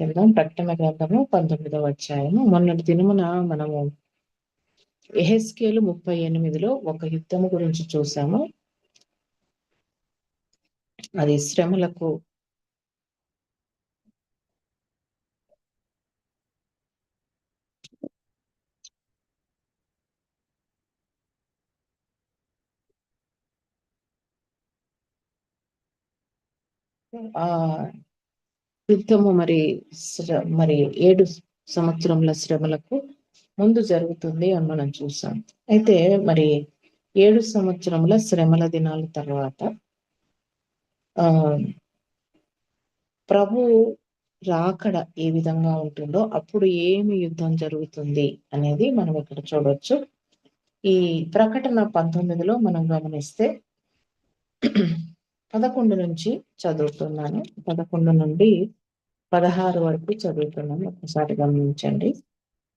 చెప్దాం ప్రకటన గ్రంథము పంతొమ్మిదవ అధ్యాయము. మొన్నటి దినమున మనము ఎహెస్కేలు ముప్పై ఎనిమిదిలో ఒక యుద్ధము గురించి చూసాము. అది శ్రమలకు ఆ యుద్ధము మరి మరి ఏడు సంవత్సరముల శ్రమలకు ముందు జరుగుతుంది అని మనం చూసాం. అయితే మరి ఏడు సంవత్సరముల శ్రమల దినాల తర్వాత ఆ ప్రభు రాకడ ఏ విధంగా ఉంటుందో అప్పుడు ఏమి యుద్ధం జరుగుతుంది అనేది మనం ఇక్కడ చూడవచ్చు ఈ ప్రకటన పంతొమ్మిదిలో మనం గమనిస్తే పదకొండు నుంచి చదువుతున్నాను. పదకొండు నుండి పదహారు వరకు చదువుతున్నాను ఒకసారి గమనించండి.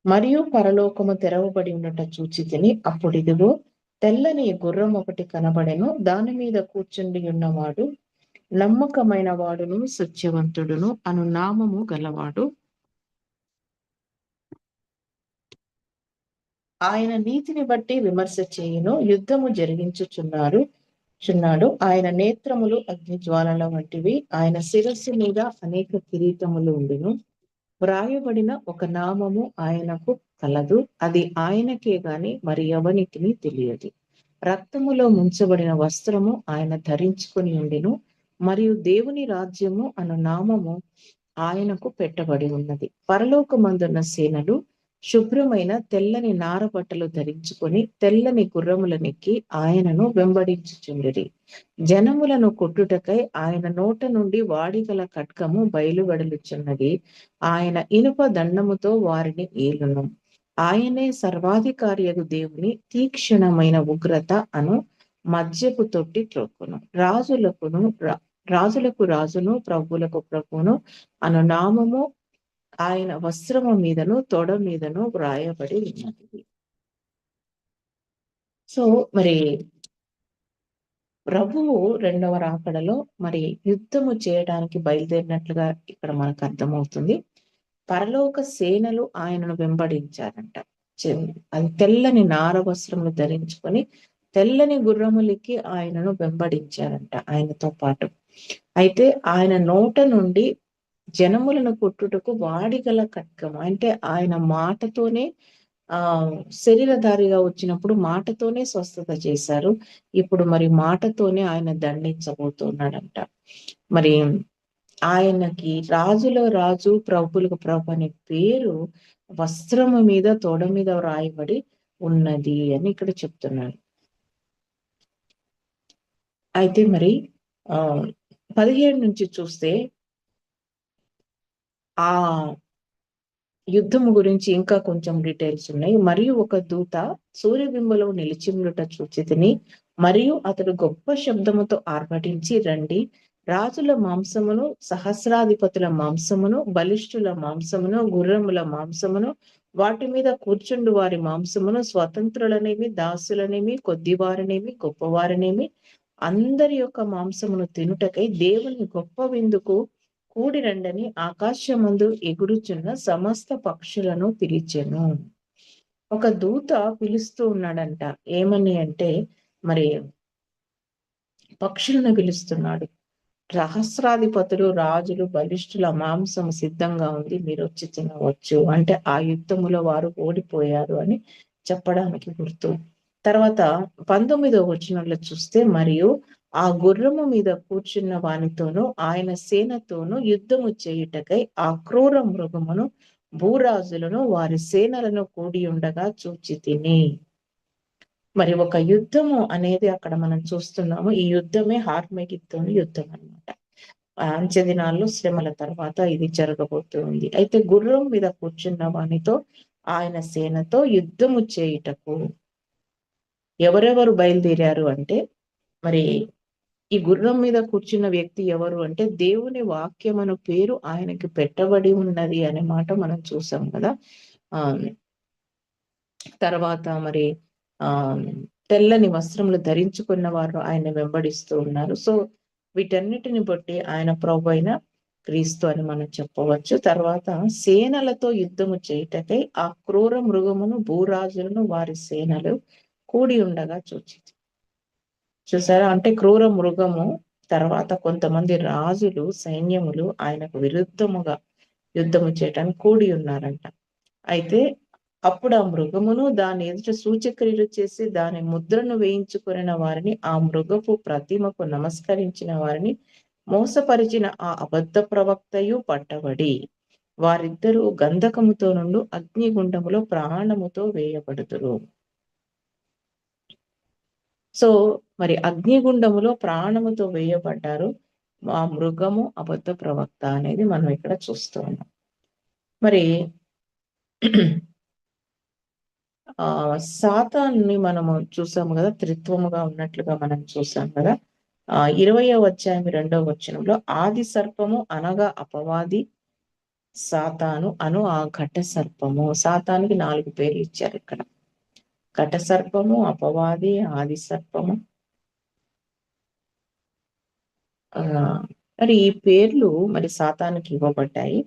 మరియు పరలోకము తెరవబడి ఉన్నట చూచి తిని అప్పుడు ఇదిగో తెల్లని గుర్రం ఒకటి కనబడెను. దాని మీద కూర్చుండి ఉన్నవాడు నమ్మకమైన వాడును సత్యవంతుడును అను నామము గలవాడు. ఆయన నీతిని బట్టి విమర్శ చేయును. యుద్ధము జరిగించుచున్నారు. చున్నాడు. ఆయన నేత్రములు అగ్ని జ్వాలల వంటివి. ఆయన శిరస్సు మీద అనేక కిరీటములు ఉండును. వ్రాయబడిన ఒక నామము ఆయనకు కలదు. అది ఆయనకే గాని మరి ఎవనికి తెలియదు. రక్తములో ముంచబడిన వస్త్రము ఆయన ధరించుకుని ఉండిను. మరియు దేవుని రాజ్యము అను నామము ఆయనకు పెట్టబడి ఉన్నది. పరలోకమందున్న సేనలు శుభ్రమైన తెల్లని నార బట్టలు ధరించుకొని తెల్లని గుర్రములనెక్కి ఆయనను వెంబడించుచుండిరి. జనములను కొట్టుటకై ఆయన నోట నుండి వాడిగల ఖడ్గము బయలువడలుచున్నది ఆయన ఇనుప దండముతో వారిని ఏలును. ఆయనే సర్వాధికారియగు దేవుని తీక్షణమైన ఉగ్రత అను మద్యపు తొట్టి త్రొక్కును. రాజులకును రాజులకు రాజును ప్రభువులకు ప్రభువును అను నామము ఆయన వస్త్రము మీదను తొడ మీదను వ్రాయబడి ఉన్నది. సో మరి ప్రభువు రెండవ రాకడలో మరి యుద్ధము చేయడానికి బయలుదేరినట్లుగా ఇక్కడ మనకు అర్థమవుతుంది. పరలోక సేనలు ఆయనను వెంబడించారంట. అది తెల్లని నార వస్త్రములు ధరించుకొని తెల్లని గుర్రములకి ఆయనను వెంబడించారంట ఆయనతో పాటు. అయితే ఆయన నోట నుండి జనములను కొట్టుటకు వాడిగల కట్కం అంటే ఆయన మాటతోనే ఆ శరీరధారిగా వచ్చినప్పుడు మాటతోనే స్వస్థత చేశారు. ఇప్పుడు మరి మాటతోనే ఆయన దండించబోతున్నాడంట. మరి ఆయనకి రాజుల రాజు ప్రభులకు ప్రభు అనే పేరు వస్త్రము మీద తోడ మీద రాయబడి ఉన్నది అని ఇక్కడ చెప్తున్నాడు. అయితే మరి ఆ పదిహేడు నుంచి చూస్తే ఆ యుద్ధము గురించి ఇంకా కొంచెం డీటెయిల్స్ ఉన్నాయి. మరియు ఒక దూత సూర్యబింబలో నిలిచిములుట చూచితిని మరియు అతడు గొప్ప శబ్దముతో ఆర్భటించి రండి. రాజుల మాంసమును సహస్రాధిపతుల మాంసమును బలిష్ఠుల మాంసమును గుర్రముల మాంసమును వాటి మీద కూర్చుండు వారి మాంసమును స్వతంత్రులనేమి దాసులనేమి కొద్దివారినేమి గొప్పవారినేమి అందరి యొక్క మాంసమును తినుటకై దేవుని గొప్ప విందుకు కూడి రండని ఆకాశమందు ఎగురుచున్న సమస్త పక్షులను పిలిచెను. ఒక దూత పిలుస్తూ ఉన్నాడంట ఏమని అంటే మరి పక్షులను పిలుస్తున్నాడు. సహస్రాధిపతులు రాజులు బలిష్ఠుల మాంసం సిద్ధంగా ఉంది మీరు వచ్చి తినవచ్చు. అంటే ఆ యుద్ధములో వారు ఓడిపోయారు అని చెప్పడానికి గుర్తు తర్వాత పంతొమ్మిదో వచనంలో చూస్తే మరియు ఆ గుర్రము మీద కూర్చున్న వానితోనూ ఆయన సేనతోనూ యుద్ధము చేయుటకై ఆ క్రూర మృగమును భూరాజులను వారి సేనలను కూడి ఉండగా చూచి తిని. మరి ఒక యుద్ధము అనేది అక్కడ మనం చూస్తున్నాము. ఈ యుద్ధమే హార్మెగిత్తోని యుద్ధం అనమాట అంచె దినాల్లో శ్రమల తర్వాత ఇది జరగబోతుంది అయితే గుర్రం మీద కూర్చున్న వానితో ఆయన సేనతో యుద్ధము చేయుటకు ఎవరెవరు బయలుదేరారు అంటే మరి ఈ గుర్రం మీద కూర్చున్న వ్యక్తి ఎవరు అంటే దేవుని వాక్యం అను పేరు ఆయనకి పెట్టబడి ఉన్నది అనే మాట మనం చూసాం కదా. ఆ తర్వాత మరి ఆ తెల్లని వస్త్రములు ధరించుకున్న వారు ఆయన వెంబడిస్తూ ఉన్నారు. సో వీటన్నిటిని బట్టి ఆయన ప్రభు అయిన క్రీస్తు అని మనం చెప్పవచ్చు. తర్వాత సేనలతో యుద్ధము చేయుటకై ఆ క్రూర మృగమును భూరాజులను వారి సేనలు కూడి ఉండగా చూచి చూసారా? అంటే క్రూర మృగము తర్వాత కొంతమంది రాజులు సైన్యములు ఆయనకు విరుద్ధముగా యుద్ధము చేయటానికి కూడి ఉన్నారంట. అయితే అప్పుడు ఆ మృగమును దాని ఎదుట సూచక్రియలు చేసి దాని ముద్రను వేయించుకున్న వారిని ఆ మృగపు ప్రతిమకు నమస్కరించిన వారిని మోసపరిచిన ఆ అబద్ధ ప్రవక్తయు పట్టబడి వారిద్దరూ గంధకముతో నుండి అగ్నిగుండములో ప్రాణముతో వేయబడుతురు సో మరి అగ్నిగుండములో ప్రాణముతో వేయబడ్డారు. ఆ మృగము అబద్ధ ప్రవక్త అనేది మనం ఇక్కడ చూస్తూ ఉన్నాం. మరి ఆ సాతాన్ని మనము చూసాము కదా త్రిత్వముగా ఉన్నట్లుగా మనం చూసాం కదా. ఆ ఇరవయో అధ్యాయం రెండవ వచనంలో ఆది సర్పము అనగా అపవాది సాతాను అను ఆ ఘట సర్పము సాతానికి నాలుగు పేర్లు ఇచ్చారు ఇక్కడ. ఘట సర్పము అపవాది ఆది సర్పము మరి ఈ పేర్లు మరి సాతానికి ఇవ్వబడ్డాయి.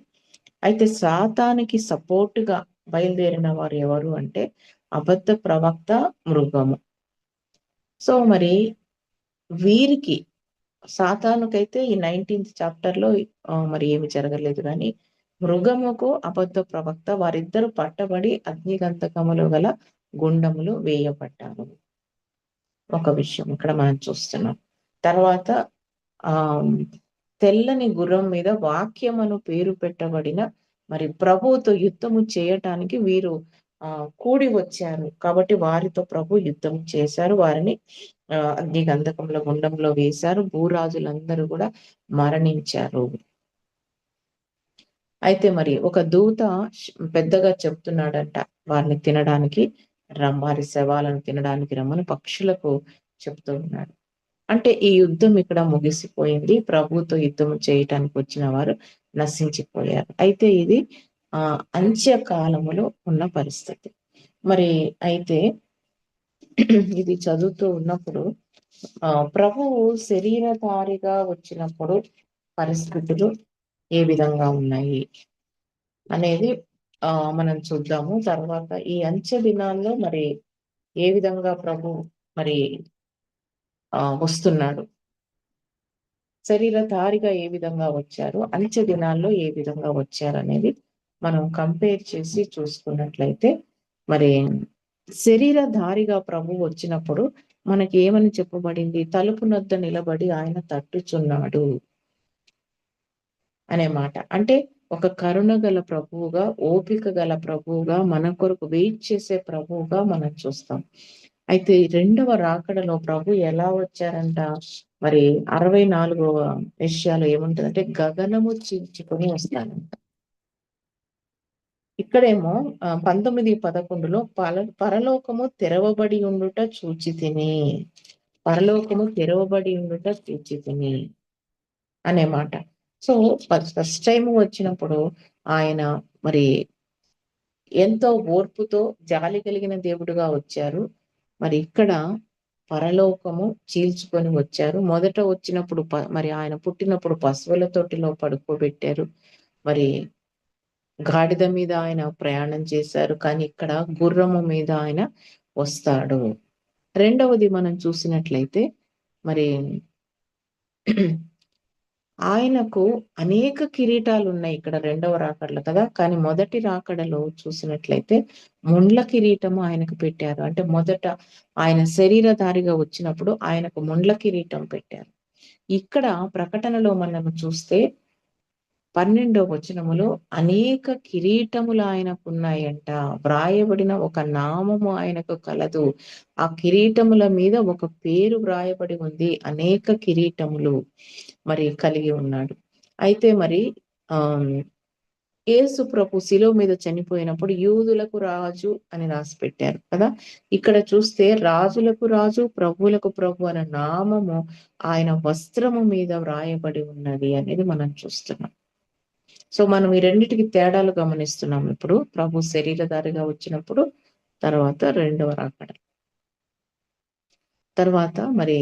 అయితే సాతానికి సపోర్ట్గా బయలుదేరిన వారు ఎవరు అంటే అబద్ధ ప్రవక్త మృగము. సో మరి వీరికి సాతానుకైతే ఈ నైన్టీన్త్ చాప్టర్లో మరి ఏమి జరగలేదు కానీ మృగముకు అబద్ధ ప్రవక్త వారిద్దరు పట్టబడి అగ్నిగంధకములు గల గుండములు వేయబడ్డారు. ఒక విషయం ఇక్కడ మనం చూస్తున్నాం. తర్వాత ఆ తెల్లని గుర్రం మీద వాక్యమును పేరు పెట్టబడిన మరి ప్రభువుతో యుద్ధము చేయటానికి వీరు ఆ కూడి వచ్చారు. కాబట్టి వారితో ప్రభు యుద్ధం చేశారు. వారిని అగ్ని గంధకంలో గుండంలో వేశారు. భూరాజులందరూ కూడా మరణించారు. అయితే మరి ఒక దూత పెద్దగా చెప్తున్నాడంట వారిని తినడానికి. రమ్మారి శవాలను తినడానికి రమ్మని పక్షులకు చెప్తూ ఉన్నాడు. అంటే ఈ యుద్ధం ఇక్కడ ముగిసిపోయింది. ప్రభుతో యుద్ధం చేయటానికి వచ్చిన వారు నశించిపోయారు. అయితే ఇది ఆ అంత్యకాలములో ఉన్న పరిస్థితి. మరి అయితే ఇది చదువుతూ ఉన్నప్పుడు ఆ ప్రభువు శరీరధారిగా వచ్చినప్పుడు పరిస్థితులు ఏ విధంగా ఉన్నాయి అనేది ఆ మనం చూద్దాము. తర్వాత ఈ అంచె దినాల్లో మరి ఏ విధంగా ప్రభు మరి ఆ వస్తున్నాడు? శరీరధారిగా ఏ విధంగా వచ్చారు? అంచె దినాల్లో ఏ విధంగా వచ్చారు అనేది మనం కంపేర్ చేసి చూసుకున్నట్లయితే మరి శరీరధారిగా ప్రభు వచ్చినప్పుడు మనకి ఏమని చెప్పబడింది? తలుపు నొద్ద నిలబడి ఆయన తట్టుచున్నాడు అనే మాట. అంటే ఒక కరుణ గల ప్రభువుగా ఓపిక గల ప్రభువుగా మన కొరకు వెయిట్ చేసే ప్రభువుగా మనం చూస్తాం. అయితే రెండవ రాకడలో ప్రభు ఎలా వచ్చారంట? మరి అరవై నాలుగవ విషయాలు ఏముంటుందంటే గగనము చీల్చుకొని వస్తానంట ఇక్కడేమో పంతొమ్మిది పదకొండులో పల పరలోకము తెరవబడి ఉండుట చూచి తిని పరలోకము తెరవబడి ఉండుట చూచి తిని అనే మాట. సో ఫస్ట్ టైం వచ్చినప్పుడు ఆయన మరి ఎంతో ఓర్పుతో జాలి కలిగిన దేవుడుగా వచ్చారు. మరి ఇక్కడ పరలోకము చీల్చుకొని వచ్చారు. మొదట వచ్చినప్పుడు మరి ఆయన పుట్టినప్పుడు పశువుల తొట్టిలో పడుకోబెట్టారు. మరి గాడిద మీద ఆయన ప్రయాణం చేశారు. కానీ ఇక్కడ గుర్రము మీద ఆయన వస్తాడు. రెండవది మనం చూసినట్లయితే మరి ఆయనకు అనేక కిరీటాలు ఉన్నాయి ఇక్కడ రెండవ రాకడలో కదా? కానీ మొదటి రాకడలో చూసినట్లయితే ముండ్ల కిరీటము ఆయనకు పెట్టారు. అంటే మొదట ఆయన శరీరధారిగా వచ్చినప్పుడు ఆయనకు ముండ్ల కిరీటం పెట్టారు. ఇక్కడ ప్రకటనలో మనం చూస్తే పన్నెండో వచనములో అనేక కిరీటములు ఆయనకున్నాయంట. వ్రాయబడిన ఒక నామము ఆయనకు కలదు. ఆ కిరీటముల మీద ఒక పేరు వ్రాయబడి ఉంది. అనేక కిరీటములు మరి కలిగి ఉన్నాడు. అయితే మరి ఆ యేసు ప్రభు శిలో మీద చనిపోయినప్పుడు యూదులకు రాజు అని రాసి పెట్టారు కదా? ఇక్కడ చూస్తే రాజులకు రాజు ప్రభువులకు ప్రభు అనే నామము ఆయన వస్త్రము మీద వ్రాయబడి ఉన్నది అనేది మనం చూస్తున్నాం. సో మనం ఈ రెండింటికి తేడాలు గమనిస్తున్నాం ఇప్పుడు. ప్రభు శరీరధారిగా వచ్చినప్పుడు తర్వాత రెండవ రాకడ. తర్వాత మరి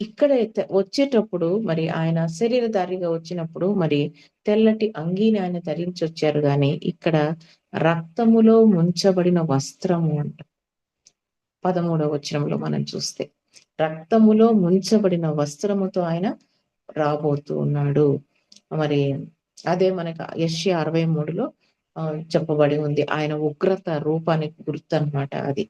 ఇక్కడ వచ్చేటప్పుడు మరి ఆయన శరీరధారిగా వచ్చినప్పుడు మరి తెల్లటి అంగీని ఆయన ధరించి వచ్చారు గాని ఇక్కడ రక్తములో ముంచబడిన వస్త్రము అంట. పదమూడవ వచనంలో మనం చూస్తే రక్తములో ముంచబడిన వస్త్రముతో ఆయన రాబోతూ ఉన్నాడు. మరి అదే మనకు యశ్య అరవై మూడులో చెప్పబడి ఉంది. ఆయన ఉగ్రత రూపానికి గుర్తు అనమాట అది.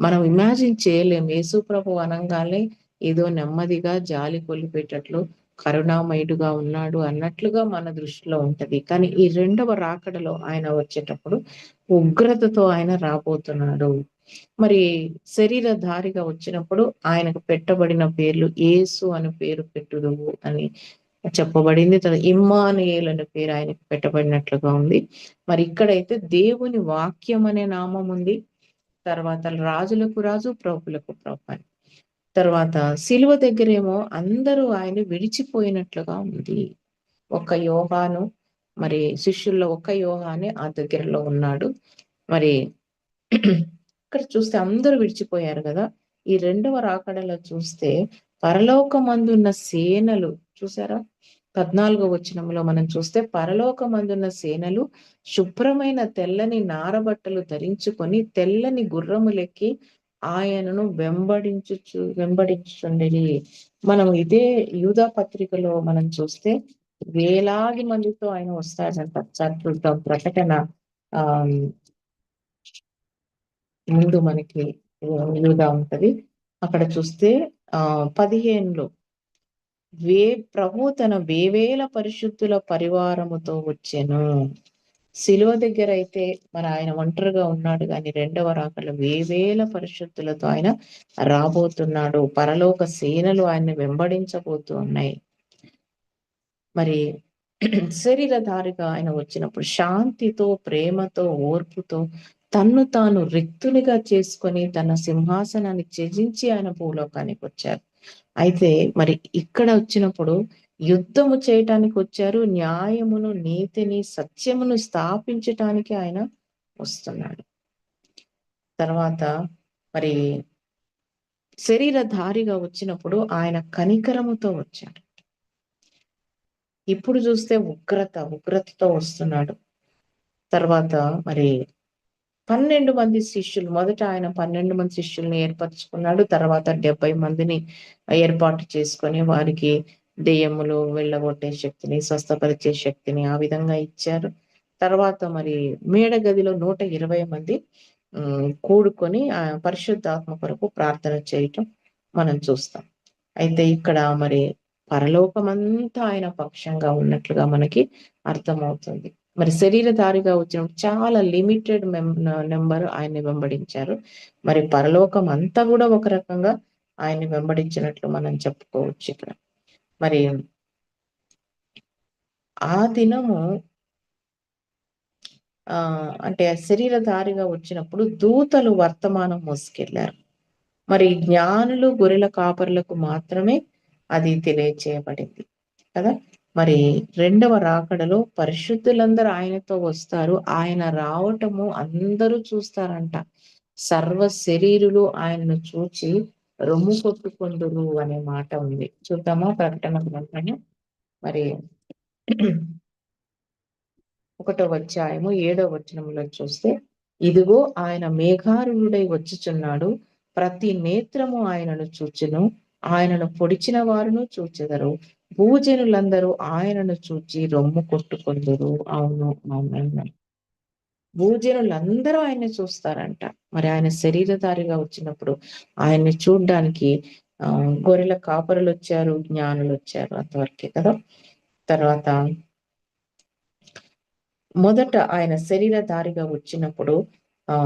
మనం ఇమాజిన్ చేయలేం. యేసు ప్రభు అనగానే ఏదో నెమ్మదిగా జాలి కొలిపేటట్లు కరుణామయుడుగా ఉన్నాడు అన్నట్లుగా మన దృష్టిలో ఉంటది. కానీ ఈ రెండవ రాకడలో ఆయన వచ్చేటప్పుడు ఉగ్రతతో ఆయన రాబోతున్నాడు. మరి శరీరధారిగా వచ్చినప్పుడు ఆయనకు పెట్టబడిన పేర్లు ఏసు అని పేరు పెట్టుదువు అని చెప్పబడింది. ఇమ్మానుయేల్ అనే పేరు ఆయనకు పెట్టబడినట్లుగా ఉంది. మరి ఇక్కడైతే దేవుని వాక్యం అనే నామం ఉంది. తర్వాత రాజులకు రాజు ప్రభులకు ప్రభు అని. తర్వాత శిలువ దగ్గరేమో అందరూ ఆయన విడిచిపోయినట్లుగా ఉంది. ఒక యోగాను మరి శిష్యుల్లో ఒక యోగానే ఆ దగ్గరలో ఉన్నాడు. మరి ఇక్కడ చూస్తే అందరూ విడిచిపోయారు కదా. ఈ రెండవ రాకడలో చూస్తే పరలోకమందున్న సేనలు చూసారా? పద్నాలుగో వచనంలో మనం చూస్తే పరలోకమందున్న సేనలు శుభ్రమైన తెల్లని నారబట్టలు ధరించుకొని తెల్లని గుర్రములెక్కి ఆయనను వెంబడించు వెంబడించుండేది మనం ఇదే యూదా పత్రికలో మనం చూస్తే వేలాది మందితో ఆయన వస్తాడంట. చతుర్థ ప్రకటన ఆ ముందు మనకి యూదా ఉంటది. అక్కడ చూస్తే ఆ పదిహేనులో వే ప్రభు తన వేవేల పరిశుద్ధుల పరివారముతో వచ్చాను. శిలువ దగ్గర అయితే మరి ఆయన ఒంటరిగా ఉన్నాడు కానీ రెండవ రాకలు వేవేల పరిశుద్ధులతో ఆయన రాబోతున్నాడు. పరలోక సేనలు ఆయన్ని వెంబడించబోతూ ఉన్నాయి. మరి శరీరధారిగా ఆయన వచ్చినప్పుడు శాంతితో ప్రేమతో ఓర్పుతో తన్ను తాను రిక్తునిగా చేసుకొని తన సింహాసనాన్ని త్యజించి ఆయన భూలోకానికి వచ్చారు. అయితే మరి ఇక్కడ వచ్చినప్పుడు యుద్ధము చేయటానికి వచ్చారు న్యాయమును నీతిని సత్యమును స్థాపించటానికి ఆయన వస్తున్నాడు. తర్వాత మరి శరీరధారిగా వచ్చినప్పుడు ఆయన కనికరముతో వచ్చాడు. ఇప్పుడు చూస్తే ఉగ్రత ఉగ్రతతో వస్తున్నాడు. తర్వాత మరి పన్నెండు మంది శిష్యులు మొదట ఆయన పన్నెండు మంది శిష్యుల్ని ఏర్పరచుకున్నాడు. తర్వాత డెబ్బై మందిని ఏర్పాటు చేసుకొని వారికి దెయ్యములు వెళ్ళగొట్టే శక్తిని స్వస్థపరిచే శక్తిని ఆ విధంగా ఇచ్చారు. తర్వాత మరి మేడ గదిలో నూట ఇరవై మంది కూడుకొని ఆ పరిశుద్ధాత్మ కొరకు ప్రార్థన చేయటం మనం చూస్తాం. అయితే ఇక్కడ మరి పరలోకమంతా ఆయన పక్షంగా ఉన్నట్లుగా మనకి అర్థమవుతుంది. మరి శరీరధారిగా వచ్చినప్పుడు చాలా లిమిటెడ్ నెంబర్ ఆయన్ని వెంబడించారు. మరి పరలోకం అంతా కూడా ఒక రకంగా ఆయన్ని వెంబడించినట్లు మనం చెప్పుకోవచ్చు ఇక్కడ. మరి ఆ దినము ఆ అంటే శరీరధారిగా వచ్చినప్పుడు దూతలు వర్తమానం మోసుకెళ్ళారు. మరి జ్ఞానులు గొర్రెల కాపరులకు మాత్రమే అది తెలియచేయబడింది. కదా? మరి రెండవ రాకడలో పరిశుద్ధులందరూ ఆయనతో వస్తారు. ఆయన రావటము అందరూ చూస్తారంట. సర్వ శరీరులు ఆయనను చూచి రొమ్ము కొట్టుకుందురు అనే మాట ఉంది. చూద్దామా ప్రకటన గ్రంథము? మరి ఒకటో అధ్యాయము ఏడో వచనంలో చూస్తే ఇదిగో ఆయన మేఘారుడై వచ్చుచున్నాడు. ప్రతి నేత్రము ఆయనను చూచును. ఆయనను పొడిచిన వారును చూచెదరు. భూజనులందరూ ఆయనను చూచి రొమ్ము కొట్టుకుందరు. అవును అవును భూజనులందరూ ఆయన్ని చూస్తారంట. మరి ఆయన శరీరధారిగా వచ్చినప్పుడు ఆయన్ని చూడ్డానికి ఆ గొర్రెల కాపరులు వచ్చారు జ్ఞానులు వచ్చారు అంతవరకే కదా. తర్వాత మొదట ఆయన శరీరధారిగా వచ్చినప్పుడు ఆ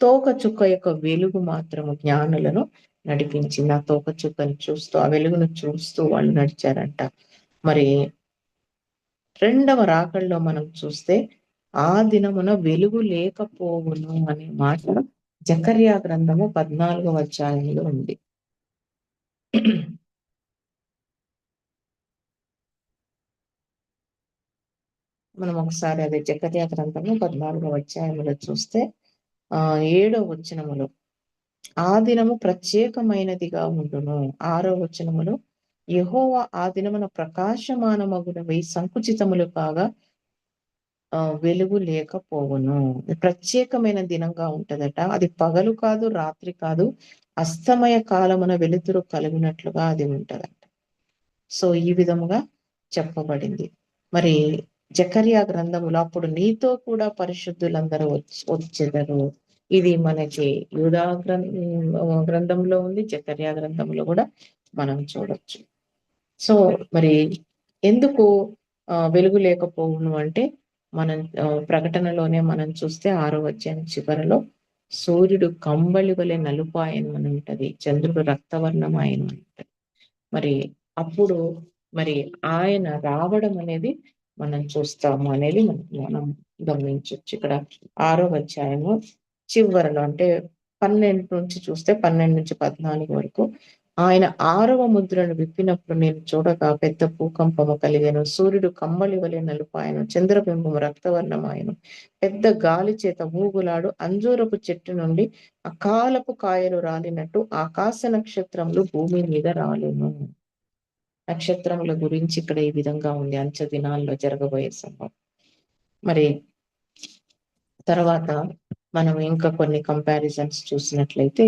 తోక చుక్క యొక్క వెలుగు మాత్రము జ్ఞానులను నడిపించింది. ఆ తోక చుక్కను చూస్తూ ఆ వెలుగును చూస్తూ వాళ్ళు నడిచారంట. మరి రెండవ రాకల్లో మనం చూస్తే ఆ దినమున వెలుగు లేకపోవును అనే మాట జకర్యా గ్రంథము పద్నాలుగవ అధ్యాయంలో ఉంది. మనం ఒకసారి అదే జకర్యా గ్రంథము పద్నాలుగవ అధ్యాయములో చూస్తే ఆ ఏడో వచ్చినములు ఆ దినము ప్రత్యేకమైనదిగా ఉండును. ఆరో వచనములో యహోవా ఆ దినమున ప్రకాశమానమగునవి సంకుచితములు కాగా వెలుగు లేకపోవును. ప్రత్యేకమైన దినంగా ఉంటదట. అది పగలు కాదు రాత్రి కాదు అస్తమయ కాలమున వెలుతురు కలిగినట్లుగా అది ఉంటదట. సో ఈ విధముగా చెప్పబడింది. మరి జకర్యా గ్రంథములు అప్పుడు నీతో కూడా పరిశుద్ధులందరూ వచ్చెదరు. ఇది మనకి యూదా గ్రంథంలో ఉంది చతర్యా గ్రంథంలో కూడా మనం చూడొచ్చు. సో మరి ఎందుకు వెలుగు లేకపోవును అంటే మనం ప్రకటనలోనే మనం చూస్తే ఆరో అధ్యాయం చివరలో సూర్యుడు కంబళి వలె నలుపు ఆయన అని ఉంటది చంద్రుడు రక్తవర్ణం ఆయన ఉంటది మరి అప్పుడు మరి ఆయన రావడం అనేది మనం చూస్తాము అనేది మనం గమనించవచ్చు ఇక్కడ ఆరో అధ్యాయము చివరలో అంటే పన్నెండు నుంచి చూస్తే పన్నెండు నుంచి పద్నాలుగు వరకు ఆయన ఆరవ ముద్రను విప్పినప్పుడు నేను చూడగా పెద్ద భూకంపము కలిగాను. సూర్యుడు కమ్మలి వలె నలుపాయను చంద్రబింబము రక్తవర్ణమాయను పెద్ద గాలి చేత ఊగులాడు. అంజూరపు చెట్టు నుండి అకాలపు కాయలు రాలినట్టు ఆకాశ నక్షత్రములు భూమి మీద రాలేను. నక్షత్రముల గురించి ఇక్కడ ఈ విధంగా ఉంది. అంచ దినాల్లో జరగబోయే సంభవం. మరి తర్వాత మనం ఇంకా కొన్ని కంపారిజన్స్ చూసినట్లయితే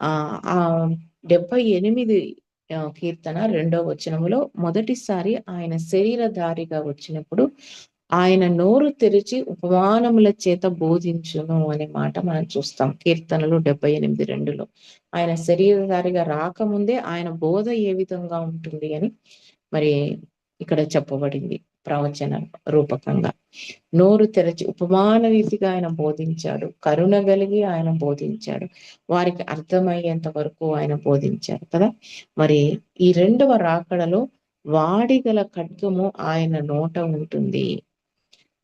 ఆ డెబ్బై ఎనిమిది కీర్తన రెండో వచనములో మొదటిసారి ఆయన శరీరధారిగా వచ్చినప్పుడు ఆయన నోరు తెరిచి ఉపమానముల చేత బోధించును అనే మాట మనం చూస్తాం కీర్తనలు డెబ్బై ఎనిమిది రెండులో. ఆయన శరీరధారిగా రాకముందే ఆయన బోధ ఏ విధంగా ఉంటుంది అని మరి ఇక్కడ చెప్పబడింది. ప్రవచన రూపకంగా. నోరు తెరచి ఉపమాన రీతిగా ఆయన బోధించాడు. కరుణ కలిగి ఆయన బోధించాడు. వారికి అర్థమయ్యేంత వరకు ఆయన బోధించారు కదా. మరి ఈ రెండవ రాకడలో వాడిగల ఖడ్గము ఆయన నోట ఉంటుంది.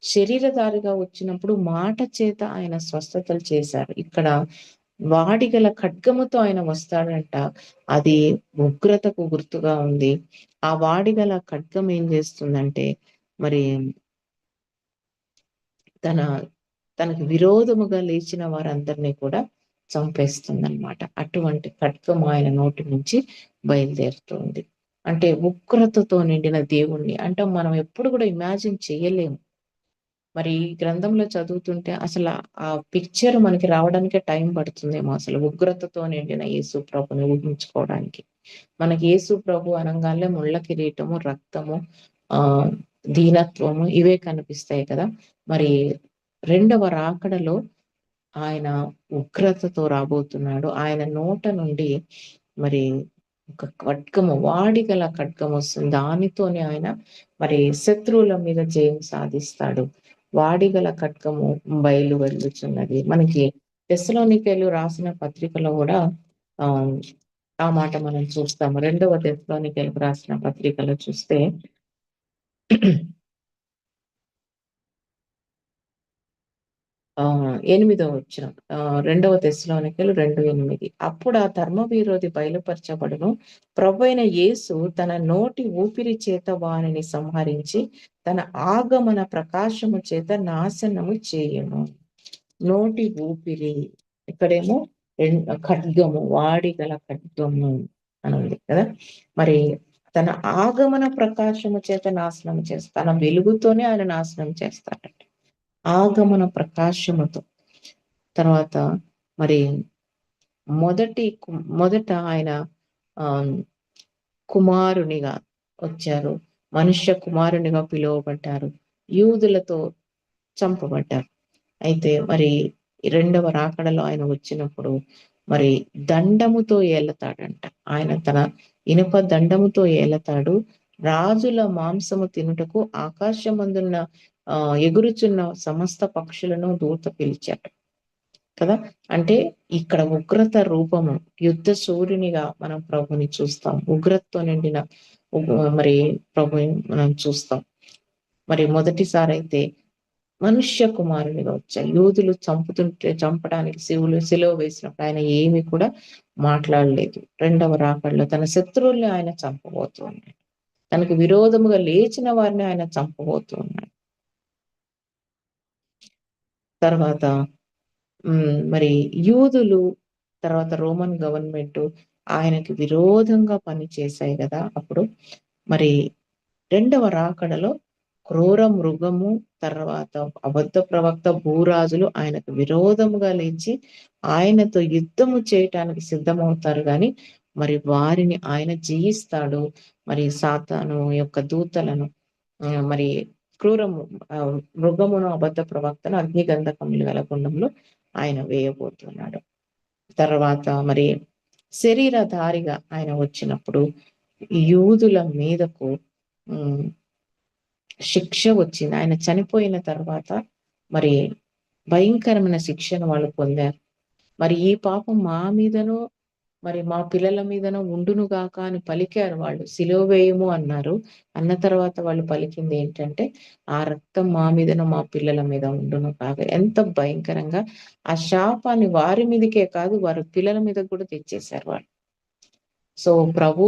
శరీరధారిగా వచ్చినప్పుడు మాట చేత ఆయన స్వస్థతలు చేశారు. ఇక్కడ వాడిగల ఖడ్గముతో ఆయన వస్తాడంట. అది ఉగ్రతకు గుర్తుగా ఉంది. ఆ వాడిగల ఖడ్గం ఏం చేస్తుందంటే మరి తన తనకు విరోధముగా లేచిన వారందరినీ కూడా చంపేస్తుందన్నమాట. అటువంటి ఖడ్గం ఆయన నోటి నుంచి బయలుదేరుతుంది. అంటే ఉగ్రతతో నిండిన దేవుణ్ణి. అంటే మనం ఎప్పుడు కూడా ఇమాజిన్ చేయలేము. మరి ఈ గ్రంథంలో చదువుతుంటే అసలు ఆ పిక్చర్ మనకి రావడానికే టైం పడుతుందేమో అసలు ఉగ్రతతో నిండిన యేసు ప్రభుని ఊహించుకోవడానికి. మనకి యేసు ప్రభు అనగానే ముళ్ళ కిరీటము రక్తము ఆ దీనత్వము ఇవే కనిపిస్తాయి కదా. మరి రెండవ రాకడలో ఆయన ఉగ్రతతో రాబోతున్నాడు. ఆయన నోట నుండి మరి ఒక ఖడ్గము వాడిగల ఖడ్గం వస్తుంది. దానితోనే ఆయన మరి శత్రువుల మీద జయం సాధిస్తాడు. వాడిగల ఖడ్గము బయలు వెళ్ళుచున్నది మనకి తెస్లోనికలు రాసిన పత్రికలో కూడా ఆ మాట మనం చూస్తాము. రెండవ తెస్లోనికలకు రాసిన పత్రికలో చూస్తే ఎనిమిదవ వచ్చిన రెండవ తెశలోనికలు రెండు ఎనిమిది. అప్పుడు ఆ ధర్మ విరోధి బయలుపరచబడును. ప్రభు అయిన యేసు తన నోటి ఊపిరి చేత వారిని సంహరించి తన ఆగమన ప్రకాశము చేత నాశనము చేయను. నోటి ఊపిరి. ఇక్కడేమో ఖడ్గము వాడి గల ఖడ్గము అని ఉంది కదా. మరి తన ఆగమన ప్రకాశము చేత నాశనం చేస్తా తన వెలుగుతోనే ఆయన నాశనం చేస్తాడట. ఆగమన ప్రకాశముతో. తర్వాత మరి మొదటి మొదట ఆయన కుమారునిగా వచ్చారు. మనుష్య కుమారునిగా పిలువబడ్డారు. యూదులతో చంపబడ్డారు. అయితే మరి రెండవ రాకడలో ఆయన వచ్చినప్పుడు మరి దండముతో ఏలతాడంట. ఆయన తన ఇనుప దండముతో ఏలతాడు. రాజుల మాంసము తినుటకు ఆకాశమందున్న ఆ ఎగురుచున్న సమస్త పక్షులను దూత పిలిచాడు. కదా? అంటే ఇక్కడ ఉగ్రత రూపము యుద్ధ సూర్యునిగా మనం ప్రభుని చూస్తాం. ఉగ్రతతో నిండిన మరి ప్రభుని మనం చూస్తాం. మరి మొదటిసారి అయితే మనుష్య కుమారునిగా వచ్చాయి యూదులు చంపుతుంటే చంపడానికి శివులు సెలవు వేసినప్పుడు ఆయన ఏమి కూడా మాట్లాడలేదు. రెండవ రాకడలో తన శత్రువుల్ని ఆయన చంపబోతూ ఉన్నాడు. తనకు విరోధముగా లేచిన వారిని ఆయన చంపబోతూ ఉన్నాడు. తర్వాత మరి యూదులు తర్వాత రోమన్ గవర్నమెంట్ ఆయనకి విరోధంగా పనిచేశాయి కదా అప్పుడు. మరి రెండవ రాకడలో క్రూర మృగము తర్వాత అబద్ధ ప్రవక్త భూరాజులు ఆయనకు విరోధముగా లేచి ఆయనతో యుద్ధము చేయటానికి సిద్ధమవుతారు కానీ మరి వారిని ఆయన జయిస్తాడు. మరి సాతాను యొక్క దూతలను మరి క్రూరము మృగమును అబద్ధ ప్రవక్తను అగ్నిగంధకములు గల గుండంలో ఆయన వేయబోతున్నాడు. తర్వాత మరి శరీరధారిగా ఆయన వచ్చినప్పుడు యూదుల మీదకు శిక్ష వచ్చింది. ఆయన చనిపోయిన తర్వాత మరి భయంకరమైన శిక్షను వాళ్ళు పొందారు. మరి ఈ పాపం మా మీదను మరి మా పిల్లల మీదన ఉండును గాక అని పలికారు వాళ్ళు. సిలువేయము అన్నారు. అన్న తర్వాత వాళ్ళు పలికింది ఏంటంటే ఆ రక్తం మా మీదన మా పిల్లల మీద ఉండును కాక. ఎంత భయంకరంగా. ఆ శాపాన్ని వారి మీదకే కాదు వారి పిల్లల మీద కూడా తెచ్చేశారు వాళ్ళు. సో ప్రభు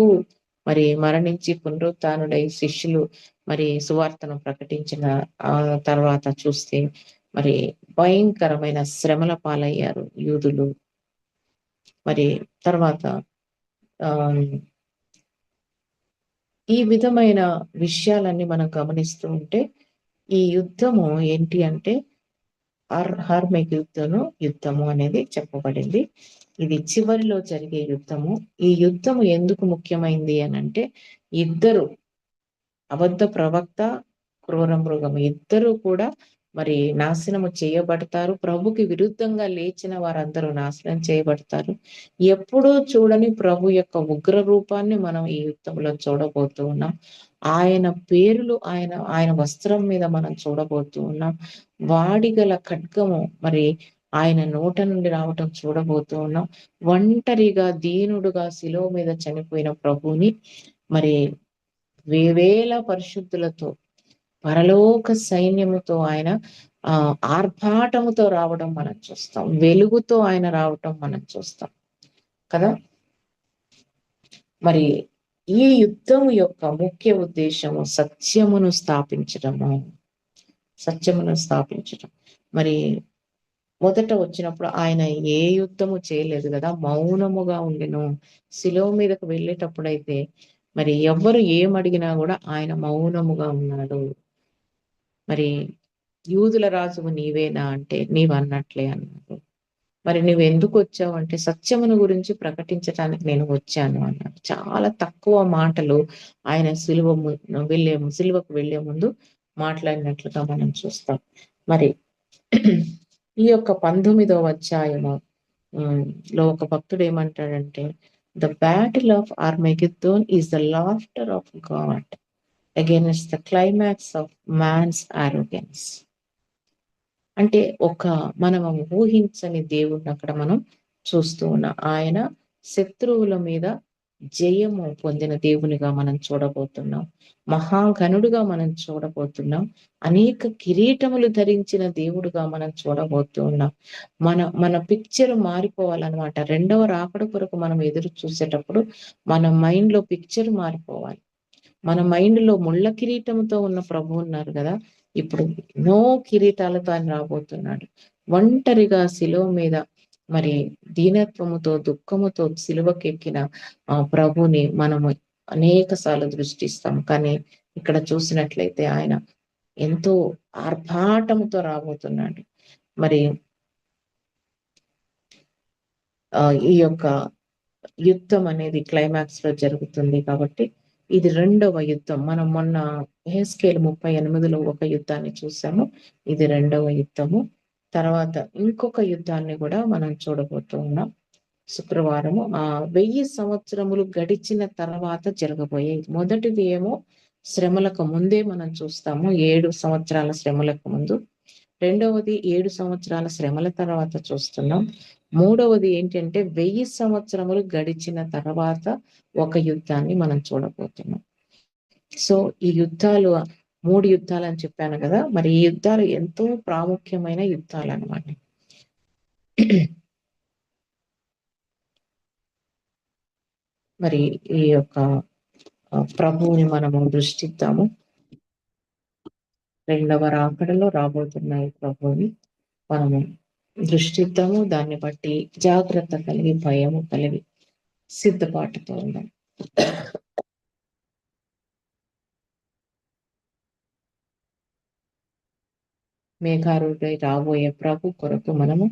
మరి మరణించి పునరుత్డై శిష్యులు మరి సువార్తను ప్రకటించిన ఆ తర్వాత చూస్తే మరి భయంకరమైన శ్రమల పాలయ్యారు యూదులు. మరి తర్వాత ఈ విధమైన విషయాలన్నీ మనం గమనిస్తూ ఉంటే ఈ యుద్ధము ఏంటి అంటే హర్ హర్మెక్ యుద్ధము యుద్ధము అనేది చెప్పబడింది. ఇది చివరిలో జరిగే యుద్ధము. ఈ యుద్ధము ఎందుకు ముఖ్యమైంది అని అంటే ఇద్దరు అబద్ధ ప్రవక్త క్రూర మృగం ఇద్దరు కూడా మరి నాశనము చేయబడతారు. ప్రభుకి విరుద్ధంగా లేచిన వారందరూ నాశనం చేయబడతారు. ఎప్పుడూ చూడని ప్రభు యొక్క ఉగ్ర రూపాన్ని మనం ఈ యుద్ధంలో చూడబోతూ ఉన్నాం. ఆయన పేరులు ఆయన ఆయన వస్త్రం మీద మనం చూడబోతూ ఉన్నాం. వాడిగల ఖడ్గము మరి ఆయన నోట నుండి రావటం చూడబోతూ ఉన్నాం. ఒంటరిగా దీనుడుగా శిలో మీద చనిపోయిన ప్రభుని మరి వేవేల పరిశుద్ధులతో పరలోక సైన్యముతో ఆయన ఆ ఆర్భాటముతో రావడం మనం చూస్తాం. వెలుగుతో ఆయన రావటం మనం చూస్తాం. కదా? మరి ఈ యుద్ధం యొక్క ముఖ్య ఉద్దేశము సత్యమును స్థాపించడము. సత్యమును స్థాపించడం. మరి మొదట వచ్చినప్పుడు ఆయన ఏ యుద్ధము చేయలేదు కదా? మౌనముగా ఉండెను. శిలో మీదకు వెళ్ళేటప్పుడైతే మరి ఎవ్వరు ఏమడిగినా కూడా ఆయన మౌనముగా ఉన్నాడు. మరి యూదుల రాజువు నీవేనా అంటే నీవన్నట్లే అన్నట్లే మరి నువ్వు ఎందుకు వచ్చావు అంటే సత్యమును గురించి ప్రకటించడానికి నేను వచ్చాను అన్నారు. చాలా తక్కువ మాటలు ఆయన సిలువ వెళ్ళే సిలువకు వెళ్ళే ముందు మాట్లాడినట్లుగా మనం చూస్తాం. మరి ఈ యొక్క పంతొమ్మిదవ అధ్యాయము లో ఒక భక్తుడు ఏమంటాడంటే the battle of Armageddon is the laughter of God against the climax of man's arrogance అంటే ఒక మనం ఊహించని దేవుడిని అక్కడ మనం చూస్తూ ఉన్నాం. ఆయన శత్రువుల మీద జయము పొందిన దేవునిగా మనం చూడబోతున్నాం. మహాఘనుడుగా మనం చూడబోతున్నాం. అనేక కిరీటములు ధరించిన దేవుడుగా మనం చూడబోతూ ఉన్నాం. మన మన పిక్చర్ మారిపోవాలన్నమాట. రెండవ రాకడ కొరకు మనం ఎదురు చూసేటప్పుడు మన మైండ్లో పిక్చర్ మారిపోవాలి. మన మైండ్లో ముళ్ళ కిరీటంతో ఉన్న ప్రభు ఉన్నారు కదా. ఇప్పుడు ఎన్నో కిరీటాలతో ఆయన రాబోతున్నాడు. ఒంటరిగా శిలువ మీద మరి దీనత్వముతో దుఃఖముతో సిలువకెక్కిన ఆ ప్రభుని మనము అనేక సార్లు దృష్టిస్తాం. కానీ ఇక్కడ చూసినట్లయితే ఆయన ఎంతో ఆర్భాటముతో రాబోతున్నాడు. మరి ఈ యొక్క యుద్ధం అనేది క్లైమాక్స్లో జరుగుతుంది కాబట్టి ఇది రెండవ యుద్ధం. మనం మొన్న హెస్కేల్ ముప్పై ఎనిమిదిలో ఒక యుద్ధాన్ని చూసాము. ఇది రెండవ యుద్ధము. తర్వాత ఇంకొక యుద్ధాన్ని కూడా మనం చూడబోతూ ఉన్నాం. శుక్రవారము. ఆ వెయ్యి సంవత్సరములు గడిచిన తర్వాత జరగబోయే మొదటిది ఏమో శ్రమలకు ముందే మనం చూస్తాము. ఏడు సంవత్సరాల శ్రమలకు ముందు. రెండవది ఏడు సంవత్సరాల శ్రమల తర్వాత చూస్తున్నాం. మూడవది ఏంటంటే వెయ్యి సంవత్సరములు గడిచిన తర్వాత ఒక యుద్ధాన్ని మనం చూడబోతున్నాం. సో ఈ యుద్ధాలు మూడు యుద్ధాలు అని చెప్పాను కదా మరి ఈ యుద్ధాలు ఎంతో ప్రాముఖ్యమైన యుద్ధాలు అనమాట మరి ఈ యొక్క ప్రభువుని మనము దృష్టిద్దాము. రెండవ రాకడలో రాబోతున్నాయి ప్రభుని మనము దృష్టిద్దాము దాన్ని బట్టి జాగ్రత్త కలిగి భయము కలిగి సిద్ధపాటుతో ఉందాం. మేఘారుడై రాబోయే ప్రభు కొరకు మనము